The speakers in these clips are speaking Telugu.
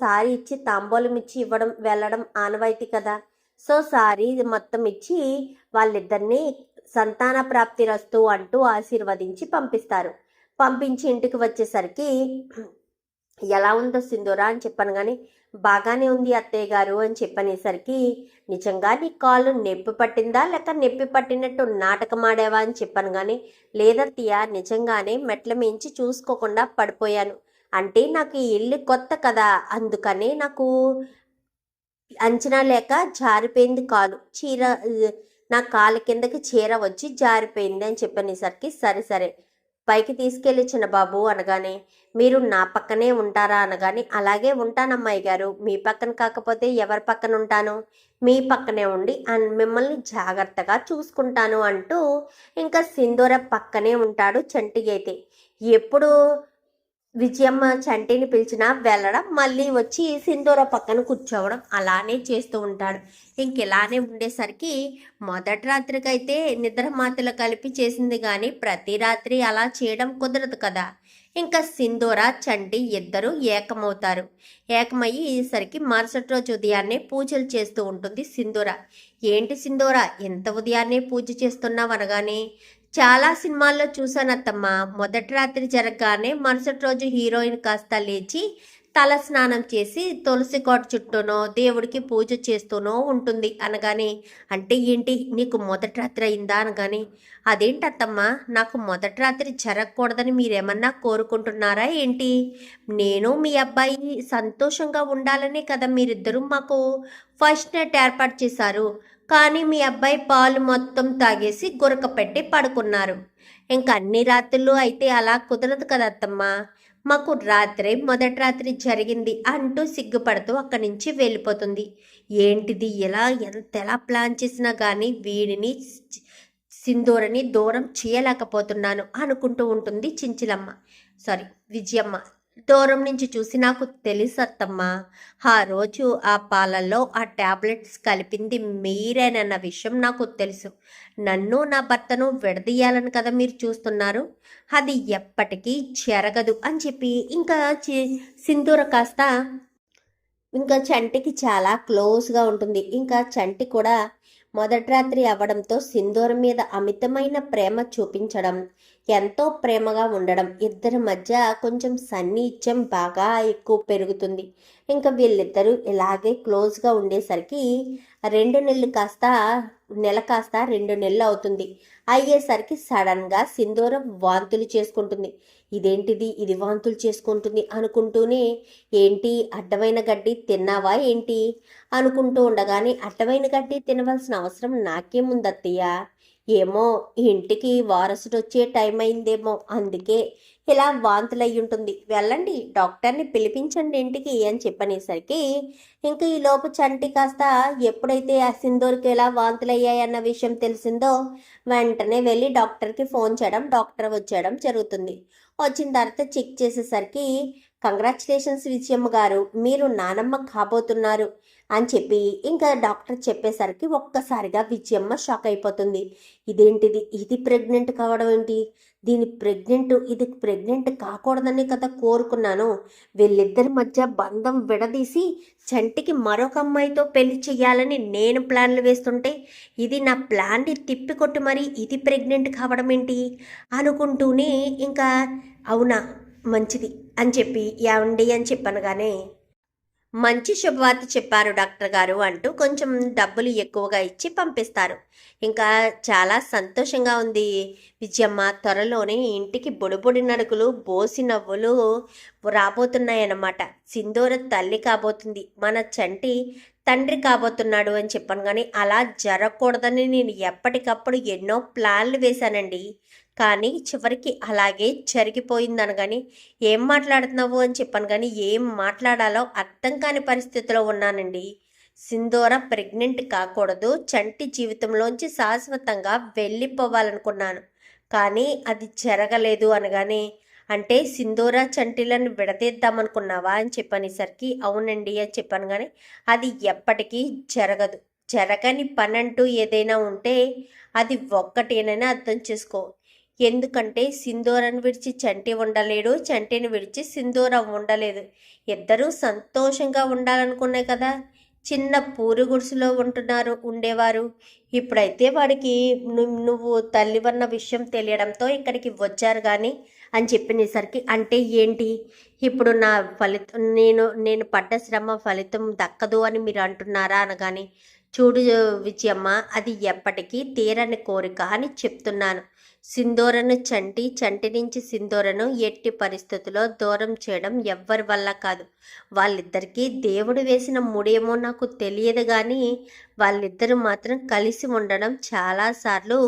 సారీ ఇచ్చి తాంబూలం ఇచ్చి ఇవ్వడం వెళ్ళడం ఆనవాయితీ కదా. సో సారీ మొత్తం ఇచ్చి వాళ్ళిద్దరిని సంతాన ప్రాప్తి రస్తు అంటూ ఆశీర్వదించి పంపిస్తారు. పంపించి ఇంటికి వచ్చేసరికి ఎలా ఉందో సింధూరా అని చెప్పాను కానీ బాగానే ఉంది అత్తయ్య గారు అని చెప్పనేసరికి నిజంగా నీ కాళ్ళు నొప్పి పట్టిందా? లేక నొప్పి పట్టినట్టు నాటకం ఆడావా అని చెప్పాను కానీ లేదత్తయ్య నిజంగానే మెట్ల మించి చూసుకోకుండా పడిపోయాను. అంటే నాకు ఈ ఇల్లు కొత్త కదా అందుకనే నాకు అంచనా లేక జారిపోయింది కాలు. చీర నా కాలు కిందకి చీర వచ్చి జారిపోయింది అని చెప్పనేసరికి సరే సరే పైకి తీసుకెళ్ళి చిన్న బాబు అనగానే మీరు నా పక్కనే ఉంటారా అనగానే అలాగే ఉంటానమ్మాయి గారు. మీ పక్కన కాకపోతే ఎవరి పక్కన ఉంటాను? మీ పక్కనే ఉండి మిమ్మల్ని జాగ్రత్తగా చూసుకుంటాను అంటూ ఇంకా సింధూర పక్కనే ఉంటాడు చంటిగైతే. ఎప్పుడు విజయమ్మ చంటిని పిలిచినా వెళ్ళడం మళ్ళీ వచ్చి సింధూర పక్కన కూర్చోవడం అలానే చేస్తూ ఉంటాడు. ఇంక ఇలానే ఉండేసరికి మొదటి రాత్రికైతే నిద్రమాతలు కలిపి చేసింది కానీ ప్రతి రాత్రి అలా చేయడం కుదరదు కదా. ఇంకా సింధూర చంటి ఇద్దరు ఏకమవుతారు. ఏకమయ్యేసరికి మరుసటి రోజు ఉదయాన్నే పూజలు చేస్తూ ఉంటుంది సింధూర. ఏంటి సింధూర? ఎంత ఉదయాన్నే పూజ చేస్తున్నావు అనగానే చాలా సినిమాల్లో చూసాను మొదటి రాత్రి జరగగానే మరుసటి రోజు హీరోయిన్ కాస్త లేచి తల స్నానం చేసి తులసి కోట చుట్టూనో దేవుడికి పూజ చేస్తూనో ఉంటుంది అనగానే అంటే ఏంటి? నీకు మొదటి రాత్రి అయిందా? అనగానే అదేంటి నాకు మొదటి రాత్రి జరగకూడదని మీరేమన్నా కోరుకుంటున్నారా ఏంటి? నేను మీ అబ్బాయి సంతోషంగా ఉండాలనే కదా మీరిద్దరూ మాకు ఫస్ట్ నైట్ ఏర్పాటు చేశారు. కానీ మీ అబ్బాయి పాలు మొత్తం తాగేసి గురక పెట్టి పడుకున్నారు. ఇంకా అన్ని రాత్రులు అయితే అలా కుదరదు కదా అత్తమ్మ. మాకు రాత్రి మొదటి రాత్రి జరిగింది అంటూ సిగ్గుపడుతూ అక్కడి నుంచి వెళ్ళిపోతుంది. ఏంటిది ఎలా ఎంత ఎలా ప్లాన్ చేసినా కానీ వీడిని సింధూరని దూరం చేయలేకపోతున్నాను అనుకుంటూ ఉంటుంది చించిలమ్మ. సారీ విజయమ్మ. దూరం నుంచి చూసి నాకు తెలుసు అత్తమ్మ. ఆ రోజు ఆ పాలల్లో ఆ టాబ్లెట్స్ కలిపింది మీరేనన్న విషయం నాకు తెలుసు. నన్ను నా భర్తను విడదీయాలని కదా మీరు చూస్తున్నారు? అది ఎప్పటికీ జరగదు అని చెప్పి ఇంకా చి- సింధూర కాస్త ఇంకా చంటికి చాలా క్లోజ్గా ఉంటుంది. ఇంకా చంటి కూడా మొదటి రాత్రి అవ్వడంతో సింధూరం మీద అమితమైన ప్రేమ చూపించడం ఎంతో ప్రేమగా ఉండడం ఇద్దరి మధ్య కొంచెం సన్నిహిత్యం బాగా ఎక్కువ పెరుగుతుంది. ఇంకా వీళ్ళిద్దరూ ఇలాగే క్లోజ్గా ఉండేసరికి రెండు నెలలు కాస్త నెల కాస్త రెండు నెలలు అవుతుంది. అయ్యేసరికి సడన్గా సింధూరం వాంతులు చేసుకుంటుంది. ఇదేంటిది? ఇది వాంతులు చేసుకుంటుంది అనుకుంటూనే ఏంటి? అడ్డమైన గడ్డి తిన్నావా ఏంటి? అనుకుంటూ ఉండగానే అడ్డమైన గడ్డి తినవలసిన అవసరం నాకేముందత్తయ్య? ఏమో ఇంటికి వారసుడు వచ్చే టైం అయిందేమో అందుకే ఇలా వాంతులు అయి ఉంటుంది వెళ్ళండి డాక్టర్ని పిలిపించండి ఇంటికి అని చెప్పనేసరికి ఇంకా ఈ లోపు చంటి కాస్త ఎప్పుడైతే ఆ సింధూర్కి ఎలా వాంతులయ్యాయన్న విషయం తెలిసిందో వెంటనే వెళ్ళి డాక్టర్కి ఫోన్ చేయడం డాక్టర్ వచ్చేయడం జరుగుతుంది. వచ్చిన తర్వాత చెక్ చేసేసరికి కంగ్రాచులేషన్స్ విజయమ్మ గారు మీరు నానమ్మ కాబోతున్నారు అని చెప్పి ఇంకా డాక్టర్ చెప్పేసరికి ఒక్కసారిగా విజయమ్మ షాక్ అయిపోతుంది. ఇదేంటిది? ఇది ప్రెగ్నెంట్ కావడం ఏంటి? దీని ప్రెగ్నెంట్ ఇది ప్రెగ్నెంట్ కాకూడదని కదా కోరుకున్నాను. వీళ్ళిద్దరి మధ్య బంధం విడదీసి చంటికి మరొక అమ్మాయితో పెళ్ళి చెయ్యాలని నేను ప్లాన్లు వేస్తుంటే ఇది నా ప్లాన్ని తిప్పికొట్టి మరి ఇది ప్రెగ్నెంట్ కావడం ఏంటి? అనుకుంటూనే ఇంకా అవునా? మంచిది. అని చెప్పి ఏమండి అని చెప్పనగానే మంచి శుభవార్త చెప్పారు డాక్టర్ గారు అంటూ కొంచెం డబ్బులు ఎక్కువగా ఇచ్చి పంపిస్తారు. ఇంకా చాలా సంతోషంగా ఉంది. విజయమ్మ త్వరలోనే ఇంటికి బుడిబుడి నడుకులు బోసి నవ్వులు రాబోతున్నాయన్నమాట. సింధూర తల్లి కాబోతుంది. మన చంటి తండ్రి కాబోతున్నాడు అని చెప్పాను కానీ అలా జరగకూడదని నేను ఎప్పటికప్పుడు ఎన్నో ప్లాన్లు వేశానండి. కానీ చివరికి అలాగే జరిగిపోయింది అనగాని ఏం మాట్లాడుతున్నావు అని చెప్పాను కానీ ఏం మాట్లాడాలో అర్థం కాని పరిస్థితిలో ఉన్నానండి. సింధోర ప్రెగ్నెంట్ కాకూడదు. చంటి జీవితంలోంచి శాశ్వతంగా వెళ్ళిపోవాలనుకున్నాను. కానీ అది జరగలేదు అనగానే అంటే సింధూర చంటిలను విడదీద్దామనుకున్నావా అని చెప్పనేసరికి అవునండి అని చెప్పాను కానీ అది ఎప్పటికీ జరగదు. జరగని పనంటూ ఏదైనా ఉంటే అది ఒక్కటేనని అర్థం చేసుకో. ఎందుకంటే సింధూరను విడిచి చంటి ఉండలేడు చంటిని విడిచి సింధూరం ఉండలేదు. ఇద్దరూ సంతోషంగా ఉండాలనుకున్నాయి కదా. చిన్న పూరి గుడిసెలో ఉంటున్నారు ఉండేవారు. ఇప్పుడైతే వాడికి నువ్వు తల్లివన్న విషయం తెలియడంతో ఇక్కడికి వచ్చారు కానీ అని చెప్పినసరికి అంటే ఏంటి? ఇప్పుడు నా ఫలితం నేను నేను పడ్డ శ్రమ ఫలితం దక్కదు అని మీరు అంటున్నారా అనగాని చూడు విజయమ్మ అది ఎప్పటికీ తీరని కోరిక అని చెప్తున్నాను. సింధూరను చంటి చంటి నుంచి సింధూరను ఎట్టి పరిస్థితుల్లో దూరం చేయడం ఎవ్వరి వల్ల కాదు. వాళ్ళిద్దరికీ దేవుడు వేసిన ముడేమో నాకు తెలియదు కానీ వాళ్ళిద్దరూ మాత్రం కలిసి ఉండడం చాలాసార్లు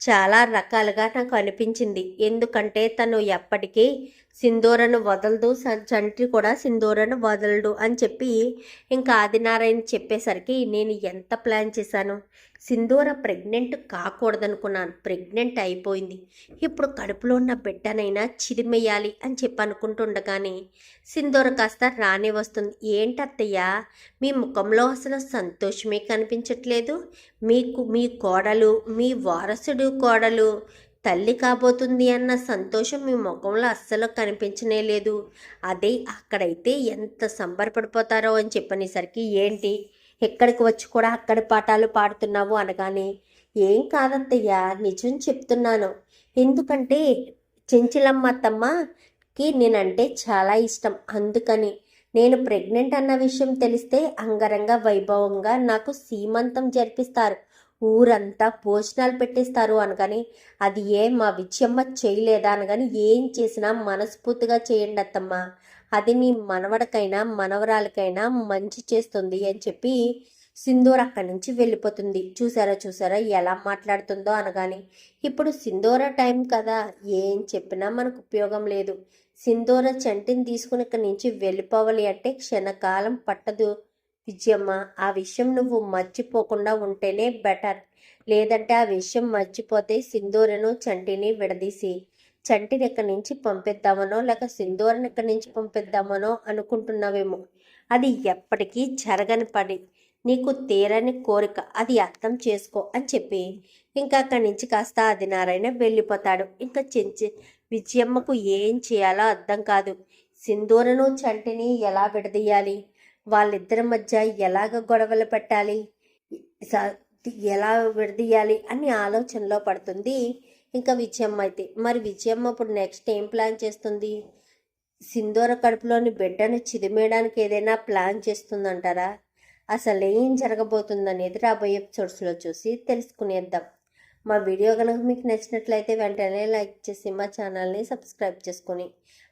చాలా రకాలుగా నాకు అనిపించింది. ఎందుకంటే తను ఎప్పటికీ సింధూరను వదలదు చంటి కూడా సింధూరను వదలడు అని చెప్పి ఇంకా ఆదినారాయణ చెప్పేసరికి నేను ఎంత ప్లాన్ చేశాను? సింధూర ప్రెగ్నెంట్ కాకూడదనుకున్నాను. ప్రెగ్నెంట్ అయిపోయింది. ఇప్పుడు కడుపులో ఉన్న బిడ్డనైనా చిరిమేయాలి అని చెప్పి అనుకుంటుండగానే సింధూర కాస్త రానే వస్తుంది. ఏంటత్తయ్య? మీ ముఖంలో అసలు సంతోషమే కనిపించట్లేదు. మీకు మీ కోడలు మీ వారసుడు కోడలు తల్లి కాబోతుంది అన్న సంతోషం మీ ముఖంలో అస్సలు కనిపించనే లేదు. అదే అక్కడైతే ఎంత సంబరపడిపోతారో అని చెప్పనేసరికి ఏంటి? ఎక్కడికి వచ్చి కూడా అక్కడి పాఠాలు పాడుతున్నావు? అనగానే ఏం కాదత్తయ్య నిజం చెప్తున్నాను. ఎందుకంటే చెంచలమ్మ అత్తమ్మకి నేనంటే చాలా ఇష్టం. అందుకని నేను ప్రెగ్నెంట్ అన్న విషయం తెలిస్తే అంగరంగ వైభవంగా నాకు సీమంతం జరిపిస్తారు. ఊరంతా భోజనాలు పెట్టేస్తారు అనగాని అది ఏ మా విజయమ్మ చేయలేదా అనగాని ఏం చేసినా మనస్ఫూర్తిగా చేయండి అత్తమ్మ. అది నీ మనవడికైనా మనవరాలకైనా మంచి చేస్తుంది అని చెప్పి సింధూర్ అక్కడి నుంచి వెళ్ళిపోతుంది. చూసారా చూసారా ఎలా మాట్లాడుతుందో అనగాని ఇప్పుడు సింధూర టైం కదా ఏం చెప్పినా మనకు ఉపయోగం లేదు. సింధూర చంటిని తీసుకుని ఇక్కడి నుంచి వెళ్ళిపోవాలి అంటే క్షణకాలం పట్టదు. విజయమ్మ ఆ విషయం నువ్వు మర్చిపోకుండా ఉంటేనే బెటర్. లేదంటే ఆ విషయం మర్చిపోతే సింధూరను చంటిని విడదీసి చంటిని ఇక్కడి నుంచి పంపిద్దామనో లేక సింధూరని ఇక్కడి నుంచి పంపిద్దామనో అనుకుంటున్నావేమో. అది ఎప్పటికీ జరగని పని. నీకు తీరని కోరిక. అది అర్థం చేసుకో అని చెప్పి ఇంకా అక్కడి నుంచి కాస్త ఆదినారాయణ వెళ్ళిపోతాడు. ఇంకా చెంచి విజయమ్మకు ఏం చేయాలో అర్థం కాదు. సింధూరను చంటిని ఎలా విడదీయాలి? వాళ్ళిద్దరి మధ్య ఎలాగ గొడవలు పెట్టాలి? స- ఎలా విడదీయాలి? అని ఆలోచనలో పడుతుంది. ఇంకా విజయమ్మ అయితే మరి విజయమ్మ ఇప్పుడు నెక్స్ట్ ఏం ప్లాన్ చేస్తుంది? సింధూర కడుపులోని బిడ్డను చిదిమేయడానికి ఏదైనా ప్లాన్ చేస్తుందంటారా? అసలు ఏం జరగబోతుందనేది రాబోయే ఎపిసోడ్స్లో చూసి తెలుసుకునేద్దాం. మా వీడియో కనుక మీకు నచ్చినట్లయితే వెంటనే లైక్ చేసి మా ఛానల్ని సబ్స్క్రైబ్ చేసుకుని